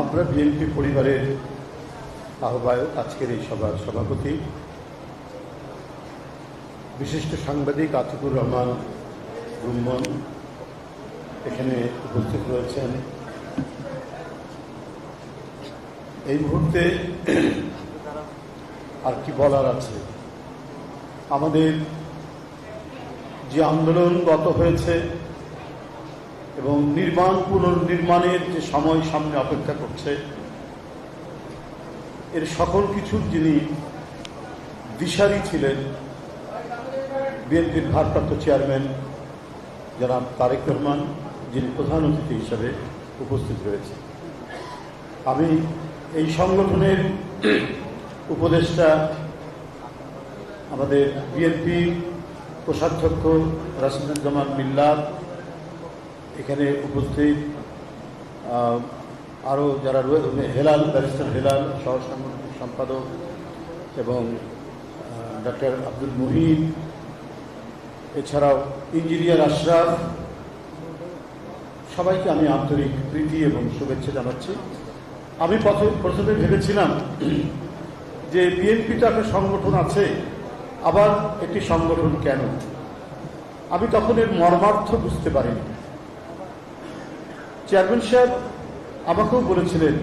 আমরা বিএনপি পরিবারের আহ্বায়ক, আজকের এই সভার সভাপতি, বিশিষ্ট সাংবাদিক আতিকুর রহমান রুম্মন এখানে উপস্থিত রয়েছেন। এই মুহূর্তে আর কি বলার আছে? আমাদের যে আন্দোলন গত হয়েছে এবং নির্মাণ পুনর্নির্মাণের যে সময় সামনে অপেক্ষা করছে, এর সকল কিছুর যিনি দিশারি ছিলেন, বিএনপির ভারপ্রাপ্ত চেয়ারম্যান যারা তারেক রহমান, যিনি প্রধান অতিথি হিসাবে উপস্থিত রয়েছে আমি এই সংগঠনের উপদেষ্টা, আমাদের বিএনপি কোষাধ্যক্ষ রাসিদুজ্জামান মিল্লার এখানে উপস্থিত আরও যারা রয়েছে হেলাল, ব্যারিস্টার হেলাল, সহ সম্পাদক এবং ডক্টর আব্দুল মুহিন এছাড়াও ইঞ্জিনিয়ার আশরাফ, সবাইকে আমি আন্তরিক প্রীতি এবং শুভেচ্ছা জানাচ্ছি। আমি প্রথমে ভেবেছিলাম যে বিএনপি তো একটা সংগঠন আছে, আবার একটি সংগঠন কেন? আমি তখন এর মর্মার্থ বুঝতে পারিনি। চেয়ারম্যান সাহেব আমাকেও বলেছিলেন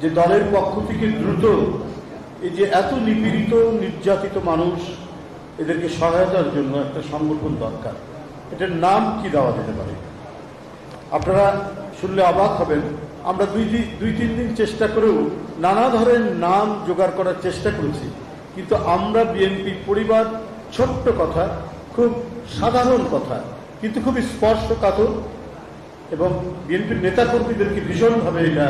যে দলের পক্ষ থেকে দ্রুত এই যে এত নিপীড়িত, নির্যাতিত মানুষ এদেরকে সহায়তার জন্য একটা সংগঠন দরকার। এটার নাম কি দেওয়া যেতে পারে? আপনারা শুনলে অবাক হবেন। আমরা দুই দুই তিন দিন চেষ্টা করেও নানা ধরনের নাম জোগাড় করার চেষ্টা করেছি। কিন্তু আমরা বিএনপি পরিবার ছোট্ট কথা, খুব সাধারণ কথা, কিন্তু খুবই স্পর্শকাতর এবং বিএনপির নেতাকর্মীদেরকে ভীষণভাবে এটা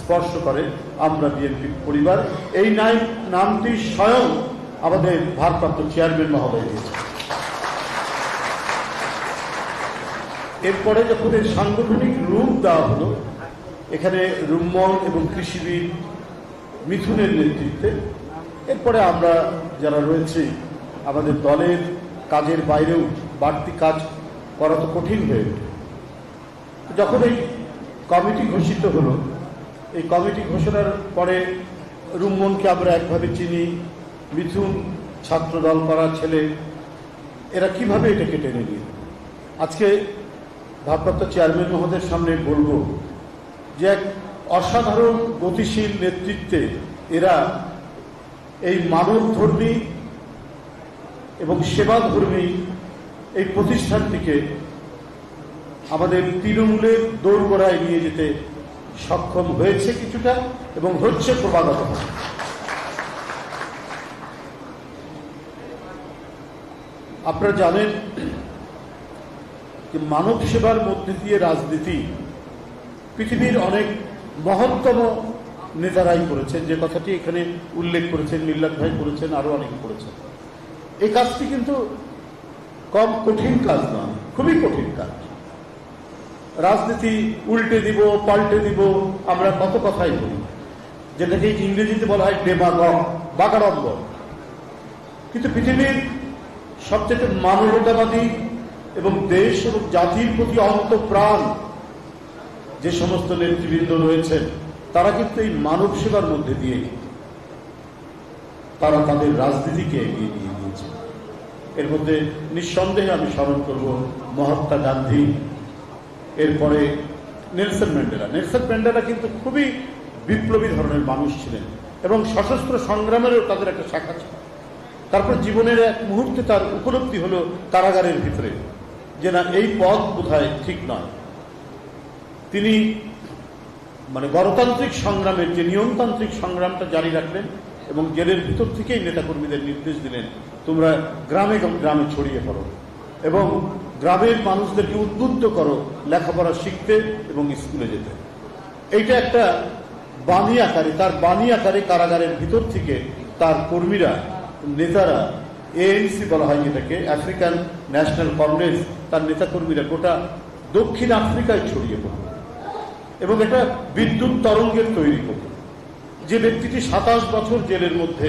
স্পর্শ করে। আমরা বিএনপির পরিবার। এই নাই নামটি স্বয়ং আমাদের ভারপ্রাপ্ত চেয়ারম্যান মহোদয় দিয়েছে এরপরে যখন এর সাংগঠনিক রূপ দেওয়া হলো, এখানে রুম্মন এবং কৃষিবিদ মিথুনের নেতৃত্বে, এরপরে আমরা যারা রয়েছি, আমাদের দলের কাজের বাইরেও বাড়তি কাজ করা তো কঠিন হয়ে ওঠে। যখন এই কমিটি ঘোষিত হলো, এই কমিটি ঘোষণার পরে রুম্মনকে আমরা একভাবে চিনি, মিথুন ছাত্রদল করা ছেলে, এরা কীভাবে এটাকে টেনে নিয়ে? আজকে ভারপ্রাপ্ত চেয়ারম্যান মহোদয়ের সামনে বলব যে এক অসাধারণ গতিশীল নেতৃত্বে এরা এই মানবধর্মী এবং সেবাধর্মী এই প্রতিষ্ঠানটিকে আমাদের তৃণমূলের দৌড়গোড়ায় নিয়ে যেতে সক্ষম হয়েছে কিছুটা এবং হচ্ছে ক্রমাগত। আপনারা জানেন যে মানব সেবার মধ্যে দিয়ে রাজনীতি পৃথিবীর অনেক মহত্তম নেতারাই করেছেন, যে কথাটি এখানে উল্লেখ করেছেন, মিল্লাত ভাই করেছেন, আরও অনেকে করেছেন। এই কাজটি কিন্তু কম কঠিন কাজ নয়, খুবই কঠিন কাজ। রাজনীতি উল্টে দিব, পাল্টে দিব, আমরা কত কথাই বলি। যেটাকে ইংরেজিতে বলা হয় ডেমাগম বাগাড়ম্ব কিন্তু পৃথিবীর সবচেয়ে মানবতাবাদী এবং দেশ এবং জাতির প্রতি অন্ত প্রাণ যে সমস্ত নেতৃবৃন্দ রয়েছেন, তারা কিন্তু এই মানব সেবার মধ্যে দিয়ে তারা তাদের রাজনীতিকে এগিয়ে নিয়ে গিয়েছে। এর মধ্যে নিঃসন্দেহে আমি স্মরণ করব মহাত্মা গান্ধী এরপরে নেলসন ম্যান্ডেলা। নেলসন ম্যান্ডেলা কিন্তু খুবই বিপ্লবী ধরনের মানুষ ছিলেন এবং সশস্ত্র সংগ্রামেরও তাদের একটা শাখা ছিল। তারপর জীবনের এক মুহূর্তে তার উপলব্ধি হলো কারাগারের ভিতরে, যে না, এই পথ বোধহয় ঠিক নয়। তিনি মানে গণতান্ত্রিক সংগ্রামের যে নিয়মতান্ত্রিক সংগ্রামটা জারি রাখলেন এবং জেলের ভিতর থেকেই নেতাকর্মীদের নির্দেশ দিলেন, তোমরা গ্রামে গ্রামে ছড়িয়ে পড়ো। এবং গ্রামের মানুষদেরকে উদ্বুদ্ধ করো, লেখাপড়া শিখতে এবং স্কুলে যেতে। এইটা একটা বাণী আকারে, তার বাণী আকারে কারাগারের ভিতর থেকে তার কর্মীরা, নেতারা এএনসি বলা হয় যেটাকে আফ্রিকান ন্যাশনাল কংগ্রেস তার নেতাকর্মীরা গোটা দক্ষিণ আফ্রিকায় ছড়িয়ে পড়ল এবং এটা বিদ্যুৎ তরঙ্গের তৈরি করল যে ব্যক্তিটি সাতাশ বছর জেলের মধ্যে,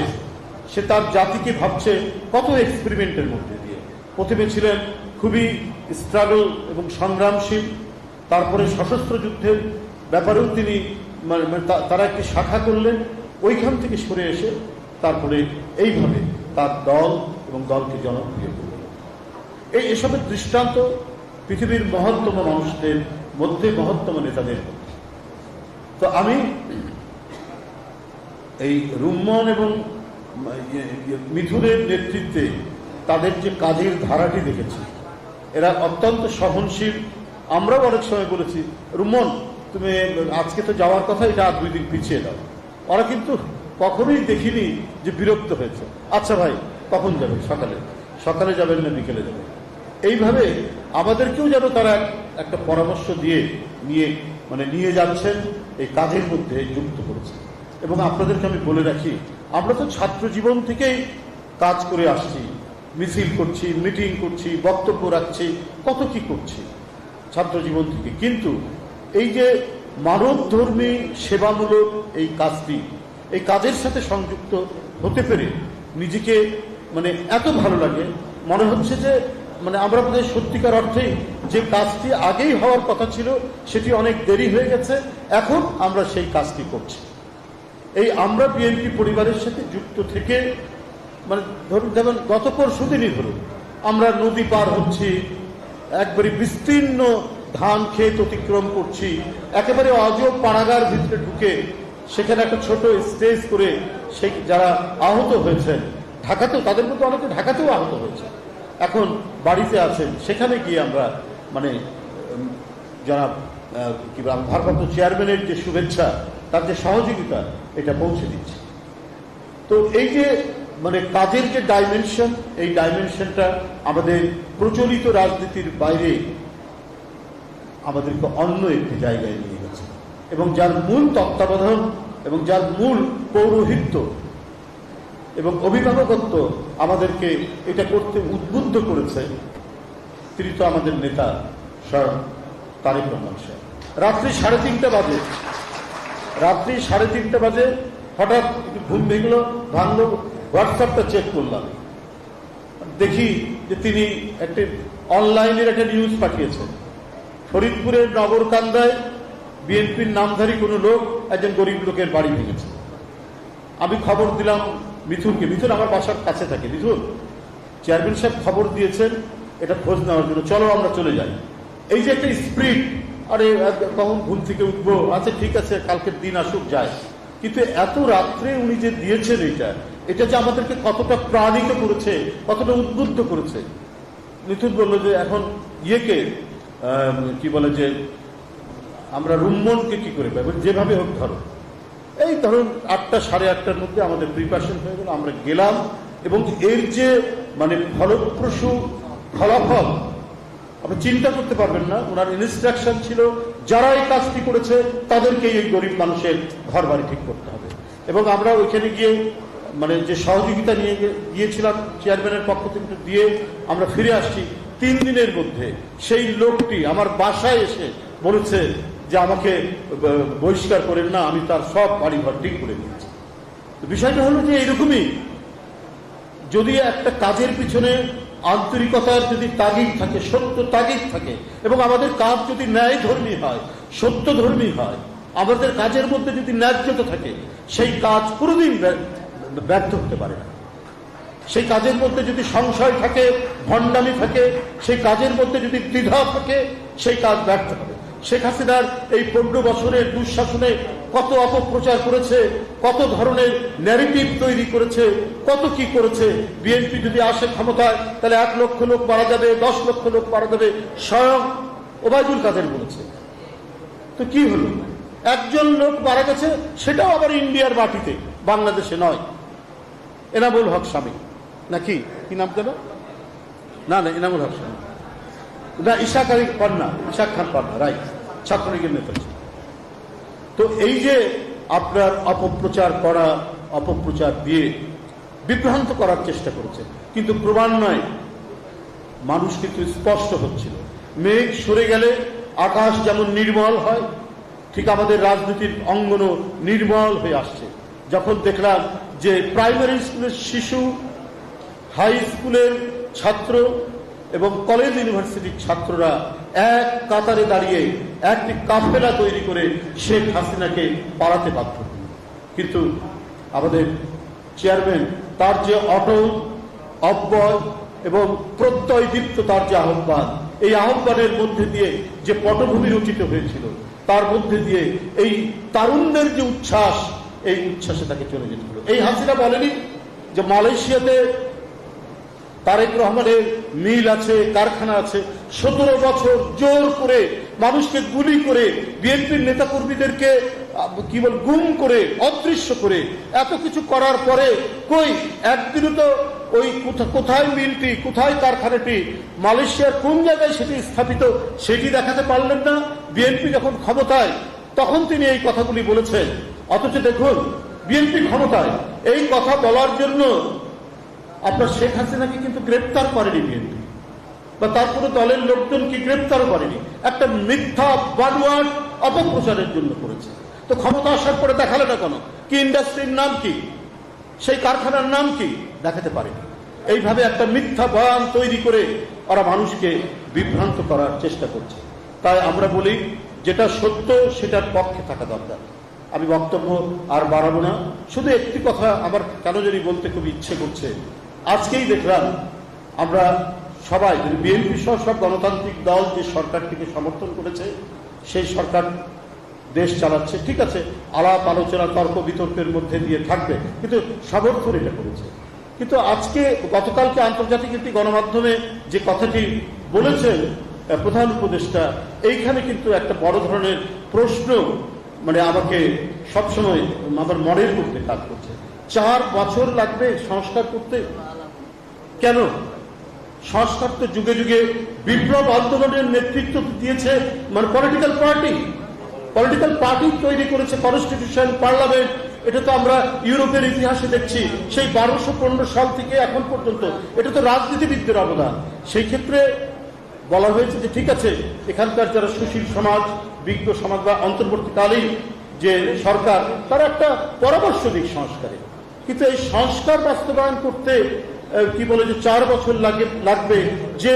সে তার জাতিকে ভাবছে কত এক্সপেরিমেন্টের মধ্যে দিয়ে। প্রথমে ছিলেন খুবই স্ট্রাগল এবং সংগ্রামশীল। তারপরে সশস্ত্র যুদ্ধের ব্যাপারেও তিনি মানে মানে তারা একটি শাখা করলেন। ওইখান থেকে সরে এসে তারপরে এইভাবে তার দল এবং দলকে জনপ্রিয় করলেন। এই এসবের দৃষ্টান্ত পৃথিবীর মহত্তম মানুষদের মধ্যে মহত্তম নেতাদের তো আমি এই রুম্মন এবং ইয়ে- ইয়ে মিথুনের নেতৃত্বে তাদের যে কাজের ধারাটি দেখেছি এরা অত্যন্ত সহনশীল। আমরাও অনেক সময় বলেছি, রুমন, তুমি আজকে তো যাওয়ার কথা এটা আর দুই দিন পিছিয়ে দাও। ওরা কিন্তু কখনোই দেখিনি যে বিরক্ত হয়েছে। আচ্ছা ভাই, কখন যাবে সকালে। সকালে যাবেন না, বিকেলে যাবেন। এইভাবে আমাদেরকেও যেন তারা একটা পরামর্শ দিয়ে নিয়ে মানে নিয়ে যাচ্ছেন, এই কাজের মধ্যে যুক্ত করেছে এবং আপনাদেরকে আমি বলে রাখি, আমরা তো ছাত্র জীবন থেকেই কাজ করে আসছি। মিছিল করছি, মিটিং করছি, বক্তব্য রাখছি, কত কি করছি ছাত্র জীবন থেকে। কিন্তু এই যে মানবধর্মী সেবামূলক এই কাজটি, এই কাজের সাথে সংযুক্ত হতে পেরে নিজেকে মানে এত ভালো লাগে। মনে হচ্ছে যে মানে আমরা বোধহয় সত্যিকার অর্থেই যে কাজটি আগেই হওয়ার কথা ছিল, সেটি অনেক দেরি হয়ে গেছে, এখন আমরা সেই কাজটি করছি। এই আমরা বিএনপি পরিবারের সাথে যুক্ত থেকে মানে ধরুন যেমন গত পরশু ধরুন, আমরা নদী পার হচ্ছি, একবারে বিস্তীর্ণ ধান ক্ষেত অতিক্রম করছি, একেবারে অজব পাড়াগার ভিতরে ঢুকে সেখানে একটা ছোট স্টেজ করে সেই যারা আহত হয়েছেন, ঢাকাতেও, তাদের মধ্যে অনেকে ঢাকাতেও আহত হয়েছে, এখন বাড়িতে আছেন, সেখানে গিয়ে আমরা মানে যারা কি ভারপ্রাপ্ত চেয়ারম্যানের যে শুভেচ্ছা, তার যে সহযোগিতা, এটা পৌঁছে দিচ্ছে। তো এই যে মানে কাজের যে ডাইমেনশন এই ডাইমেনশনটা আমাদের প্রচলিত রাজনীতির বাইরে আমাদেরকে অন্য একটি জায়গায় নিয়ে গেছে। এবং যার মূল তত্ত্বাবধান এবং যার মূল পৌরোহিত্য এবং অভিভাবকত্ব আমাদেরকে এটা করতে উদ্বুদ্ধ করেছে, তিনি তো আমাদের নেতা স্বয়ং তারেক রহমান সাহেব রাত্রি সাড়ে তিনটা বাজে। রাত্রি সাড়ে তিনটা বাজে, হঠাৎ ঘুম ভেঙলো, ভাঙলো হোয়াটসঅ্যাপটা চেক করলাম। দেখি যে তিনি একটি অনলাইনের একটা নিউজ পাঠিয়েছেন। ফরিদপুরের নগরকান্দায় বিএনপির নামধারী কোনো লোক একজন গরিব লোকের বাড়ি ভেঙেছে। আমি খবর দিলাম মিথুনকে। মিথুন আমার বাসার কাছে থাকে। মিথুন, চেয়ারম্যান সাহেব খবর দিয়েছেন, এটা খোঁজ নেওয়ার জন্য। চলো আমরা চলে যাই। এই যে একটা স্প্রিট আরে, কখন ঘুম থেকে উঠবো? আচ্ছা ঠিক আছে, কালকের দিন আসুক যায় কিন্তু এত রাত্রে উনি যে দিয়েছেন এটা এটা যে আমাদেরকে কতটা প্রাণিত করেছে, কতটা উদ্বুদ্ধ করেছে। মিথুন বলল যে এখন ইয়েকে কি বলে যে, আমরা রুম্মনকে কি করে পাবো? যেভাবে হোক ধরো। এই ধরুন আটটা, সাড়ে আটটার মধ্যে আমাদের প্রিপারেশন হয়ে গেল, আমরা গেলাম এবং এর যে মানে ফলপ্রসূ ফলাফল, আপনি চিন্তা করতে পারবেন না, ওনার ইনস্ট্রাকশন ছিল, যারা এই কাজটি করেছে, তাদেরকে এই গরিব মানুষের ঘর বাড়ি ঠিক করতে হবে। এবং আমরা ওইখানে গিয়ে মানে যে সহযোগিতা নিয়ে গিয়েছিলাম চেয়ারম্যানের পক্ষ থেকে দিয়ে আমরা ফিরে আসছি তিন দিনের মধ্যে। সেই লোকটি আমার বাসায় এসে বলেছে যে আমাকে বহিষ্কার করেন না, আমি তার সব বাড়ি ঘর ঠিক করে দিয়েছি। বিষয়টা হলো যে এরকমই। যদি একটা কাজের পিছনে আন্তরিকতার যদি তাগিদ থাকে, সত্য তাগিদ থাকে, এবং আমাদের কাজ যদি ন্যায় ধর্মী হয় সত্য ধর্মী হয়, আমাদের কাজের মধ্যে যদি ন্যায্যতা থাকে, সেই কাজ কোনোদিন ব্যর্থ হতে পারে না। সেই কাজের মধ্যে যদি সংশয় থাকে, ভণ্ডামি থাকে, সেই কাজের মধ্যে যদি দ্বিধা থাকে, সেই কাজ ব্যর্থ হবে। শেখ হাসিনার এই পনেরো বছরের দুঃশাসনে কত অপপ্রচার করেছে, কত ধরনের ন্যারেটিভ তৈরি করেছে, কত কি করেছে, বিএনপি যদি আসে ক্ষমতায়, তাহলে এক লক্ষ লোক মারা যাবে, দশ লক্ষ লোক মারা যাবে, স্বয়ং ওবায়দুল কাদের বলেছে। তো কি হলো? একজন লোক মারা গেছে, সেটাও আবার ইন্ডিয়ার মাটিতে, বাংলাদেশে নয়। এনামুল হক স্বামী। নাকি? কি নাম দেবে না না, এনামুল হক স্বামী। না, ইশাক আলী পান্না, ইশাক খান পান্না, রাইট। ছাত্রলীগের নেতা। তো এই যে আপনার অপপ্রচার করা, অপপ্রচার দিয়ে বিভ্রান্ত করার চেষ্টা করেছে কিন্তু ক্রমান্বয়ে মানুষ কিন্তু স্পষ্ট হচ্ছিল। মেঘ সরে গেলে আকাশ যেমন নির্মল হয়, ঠিক আমাদের রাজনীতির অঙ্গনও নির্মল হয়ে আসছে। যখন দেখলাম যে প্রাইমারি স্কুলের শিশু, হাই স্কুলের ছাত্র এবং কলেজ ইউনিভার্সিটির ছাত্ররা এক কাতারে দাঁড়িয়ে একটি কাফেলা তৈরি করে শেখ হাসিনাকে পালাতে বাধ্য কিন্তু আমাদের চেয়ারম্যান, তার যে অটল, অব্যয় এবং প্রত্যয় দীপ্ত তার যে আহ্বান, এই আহ্বানের মধ্যে দিয়ে যে পটভূমি রচিত হয়েছিল, তার মধ্যে দিয়ে এই তারুণ্যের যে উচ্ছ্বাস এই উচ্ছ্বাসে তাকে চলে যেতে হলো। এই হাসিনা বলেনি যে মালয়েশিয়াতে তারেক রহমানের মিল আছে, কারখানা আছে। সতেরো বছর জোর করে মানুষকে গুলি করে বিএনপির নেতাকর্মীদেরকে, কি বল, গুম করে, অদৃশ্য করে এত কিছু করার পরে কই, একদিনও তো ওই কোথা- কোথায় মিলটি, কোথায় কারখানাটি, মালয়েশিয়ার কোন জায়গায় সেটি স্থাপিত সেটি দেখাতে পারলেন না। বিএনপি যখন ক্ষমতায়, তখন তিনি এই কথাগুলি বলেছেন। অথচ দেখুন, বিএনপি ক্ষমতায় এই কথা বলার জন্য আপনার শেখ হাসিনাকে কিন্তু গ্রেপ্তার করেনি বিএনপি। বা তার কোনো দলের লোকজন কি গ্রেপ্তারও করেনি। একটা মিথ্যা বানোয়াট অপপ্রচারের জন্য করেছে। তো ক্ষমতা আসার পরে দেখালে না কেন? কি ইন্ডাস্ট্রির নাম কি? সেই কারখানার নাম কি? দেখাতে পারেনি। এইভাবে একটা মিথ্যা বয়ান তৈরি করে ওরা মানুষকে বিভ্রান্ত করার চেষ্টা করছে। তাই আমরা বলি, যেটা সত্য, সেটার পক্ষে থাকা দরকার। আমি বক্তব্য আর বাড়াবো না। শুধু একটি কথা আমার কেন জানি বলতে খুব ইচ্ছে করছে। আজকেই দেখলাম আমরা সবাই বিএনপি সহ সব গণতান্ত্রিক দল যে সরকারটিকে সমর্থন করেছে, সেই সরকার দেশ চালাচ্ছে। ঠিক আছে, আলাপ, আলোচনা, তর্ক, বিতর্কের মধ্যে দিয়ে থাকবে, কিন্তু সমর্থন এটা করেছে। কিন্তু আজকে, গতকালকে আন্তর্জাতিক একটি গণমাধ্যমে যে কথাটি বলেছেন প্রধান উপদেষ্টা, এইখানে কিন্তু একটা বড় ধরনের প্রশ্ন মানে আমাকে সবসময় আমার মনের মধ্যে কাজ করছে। চার বছর লাগবে সংস্কার করতে। কেন? সংস্কার তো যুগে যুগে বিপ্লব আন্দোলনের নেতৃত্ব দিয়েছে মানে পলিটিক্যাল পার্টি পলিটিক্যাল পার্টি তৈরি করেছে কনস্টিটিউশন পার্লামেন্ট এটা তো আমরা ইউরোপের ইতিহাসে দেখছি। সেই বারোশো সাল থেকে এখন পর্যন্ত এটা তো রাজনীতিবিদদের অবদান। সেই ক্ষেত্রে বলা হয়েছে যে ঠিক আছে, এখানকার যারা সুশীল সমাজ, বিজ্ঞ সমাজ বা অন্তর্বর্তীকালীন যে সরকার, তারা একটা পরামর্শ দিক সংস্কারে। কিন্তু এই সংস্কার বাস্তবায়ন করতে কি বলে যে চার বছর লাগে, লাগবে। যে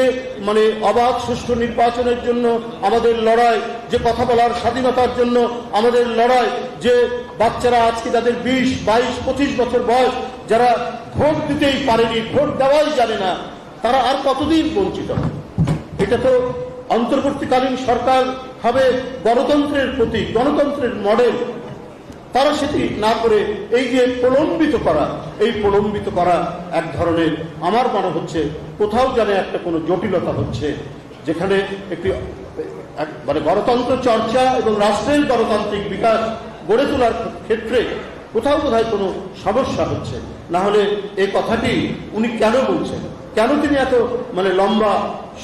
মানে অবাধ সুষ্ঠু নির্বাচনের জন্য আমাদের লড়াই, যে কথা বলার স্বাধীনতার জন্য আমাদের লড়াই, যে বাচ্চারা আজকে তাদের বিশ, বাইশ, পঁচিশ বছর বয়স, যারা ভোট দিতেই পারেনি, ভোট দেওয়াই জানে না, তারা আর কতদিন বঞ্চিত হবে? এটা তো অন্তর্বর্তীকালীন সরকার হবে গণতন্ত্রের প্রতি গণতন্ত্রের মডেল তারা সেটি না করে এই যে প্রলম্বিত করা, এই প্রলম্বিত করা এক ধরনের আমার মনে হচ্ছে কোথাও জানে একটা কোনো জটিলতা হচ্ছে, যেখানে একটি, এক- মানে গণতন্ত্র চর্চা এবং রাষ্ট্রের গণতান্ত্রিক বিকাশ গড়ে তোলার ক্ষেত্রে কোথাও কোথায় কোনো সমস্যা হচ্ছে। না হলে এই কথাটি উনি কেন বলছেন? কেন তিনি এত মানে লম্বা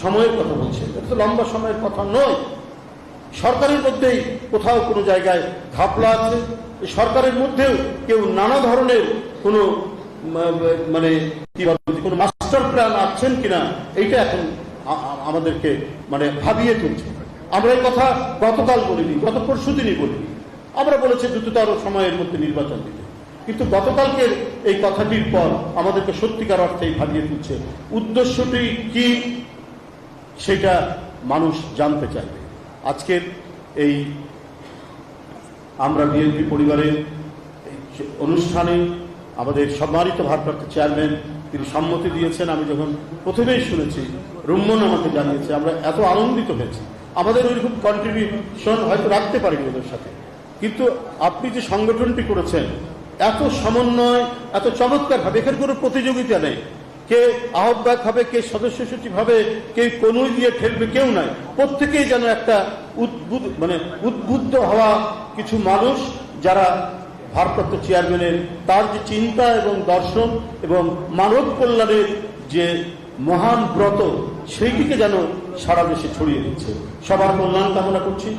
সময়ের কথা বলছেন? এটা তো লম্বা সময়ের কথা নয়। সরকারের মধ্যেই কোথাও কোনো জায়গায় ঘাপলা আছে। সরকারের মধ্যেও কেউ নানা ধরনের কোনো মানে কি কোনো মাস্টার প্ল্যান আছেন কিনা, এইটা এখন আমাদেরকে মানে ভাবিয়ে তুলছে। আমরা এই কথা গতকাল বলিনি, গত পরশু দিনই বলিনি। আমরা বলেছি দ্রুততর সময়ের মধ্যে নির্বাচন দিতে। কিন্তু গতকালকের এই কথাটির পর আমাদেরকে সত্যিকার অর্থেই ভাবিয়ে তুলছে। উদ্দেশ্যটি কি সেটা মানুষ জানতে চাইবে। আজকের এই আমরা বিএনপি পরিবারের অনুষ্ঠানে আমাদের সম্মানিত ভারপ্রাপ্ত চেয়ারম্যান তিনি সম্মতি দিয়েছেন, আমি যখন প্রথমেই শুনেছি, রুম্মন আমাকে জানিয়েছে, আমরা এত আনন্দিত হয়েছি। আমাদের ওইরকম কন্ট্রিবিউশন হয়তো রাখতে পারিনি ওদের সাথে। কিন্তু আপনি যে সংগঠনটি করেছেন এত সমন্বয়, এত চমৎকার ভাবে এখানে কোনো প্রতিযোগিতা নেই। কে আহ্বায়ক হবে, কে সদস্য সচিব হবে, কে কনুই দিয়ে ঠেলবে, কেউ নাই। প্রত্যেকেই যেন একটা উদ্বুদ্ধ মানে উদ্বুদ্ধ হওয়া কিছু মানুষ যারা ভারপ্রাপ্ত চেয়ারম্যানের, তার যে চিন্তা এবং দর্শন এবং মানব কল্যাণের যে মহান ব্রত, সেইটিকে যেন সারা দেশে ছড়িয়ে দিচ্ছে। সবার কল্যাণ কামনা করছি।